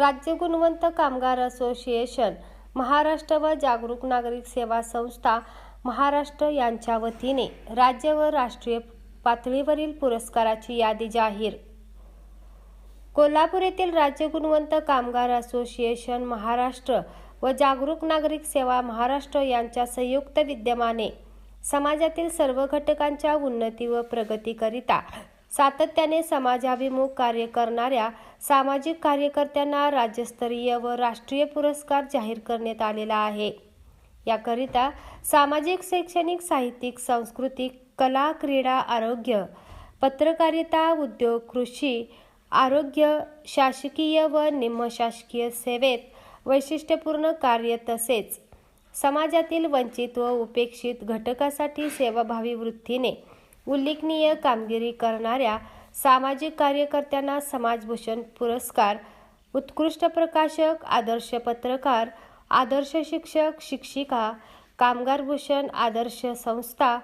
राज्य गुणवंत कामगार असोसिएशन महाराष्ट्र व जागरूक नागरिक सेवा संस्था महाराष्ट्र यांच्या वतीने राज्य व राष्ट्रीय पातळीवरील पुरस्काराची यादी जाहीर. कोल्हापूर येथील राज्य गुणवंत कामगार असोसिएशन महाराष्ट्र व जागरूक नागरिक सेवा महाराष्ट्र यांच्या संयुक्त विद्यमाने समाजातील सर्व घटकांच्या उन्नती व प्रगतीकरिता सातत्याने समाजाभिमुख कार्य करणाऱ्या सामाजिक कार्यकर्त्यांना राज्यस्तरीय व राष्ट्रीय पुरस्कार जाहीर करण्यात आलेला आहे. याकरिता सामाजिक शैक्षणिक साहित्यिक सांस्कृतिक कला क्रीडा आरोग्य पत्रकारिता उद्योग कृषी आरोग्य शासकीय व निमशासकीय सेवेत वैशिष्ट्यपूर्ण कार्य तसेच समाजातील वंचित व उपेक्षित घटकासाठी सेवाभावी वृत्तीने उल्लेखनीय कामगिरी करणाऱ्या सामाजिक कार्यकर्त्यांना समाजभूषण पुरस्कार उत्कृष्ट प्रकाशक आदर्श पत्रकार आदर्श शिक्षक शिक्षिका कामगारभूषण आदर्श संस्था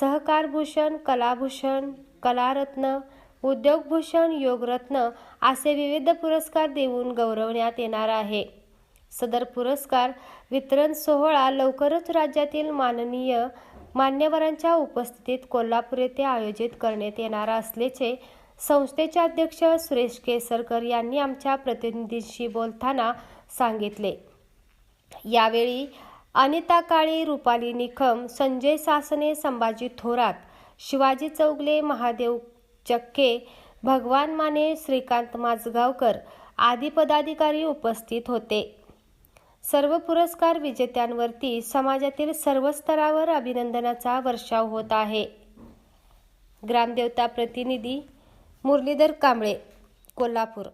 सहकारभूषण कलाभूषण कलारत्न उद्योगभूषण योगरत्न असे विविध पुरस्कार देऊन गौरवण्यात येणार आहे. सदर पुरस्कार वितरण सोहळा लवकरच राज्यातील माननीय मान्यवरांच्या उपस्थितीत कोल्हापूर येथे आयोजित करण्यात येणार असल्याचे संस्थेचे अध्यक्ष सुरेश केसरकर यांनी आमच्या प्रतिनिधींशी बोलताना सांगितले. यावेळी अनिता काळे रुपाली निखम संजय सासने संभाजी थोरात शिवाजी चौगले महादेव चक्के भगवान माने श्रीकांत माजगावकर आदी पदाधिकारी उपस्थित होते. सर्व पुरस्कार विजेत्यांवरती समाजातील सर्व स्तरावर अभिनंदनाचा वर्षाव होत आहे. ग्रामदेवता प्रतिनिधी मुरलीधर कांबळे कोल्हापूर.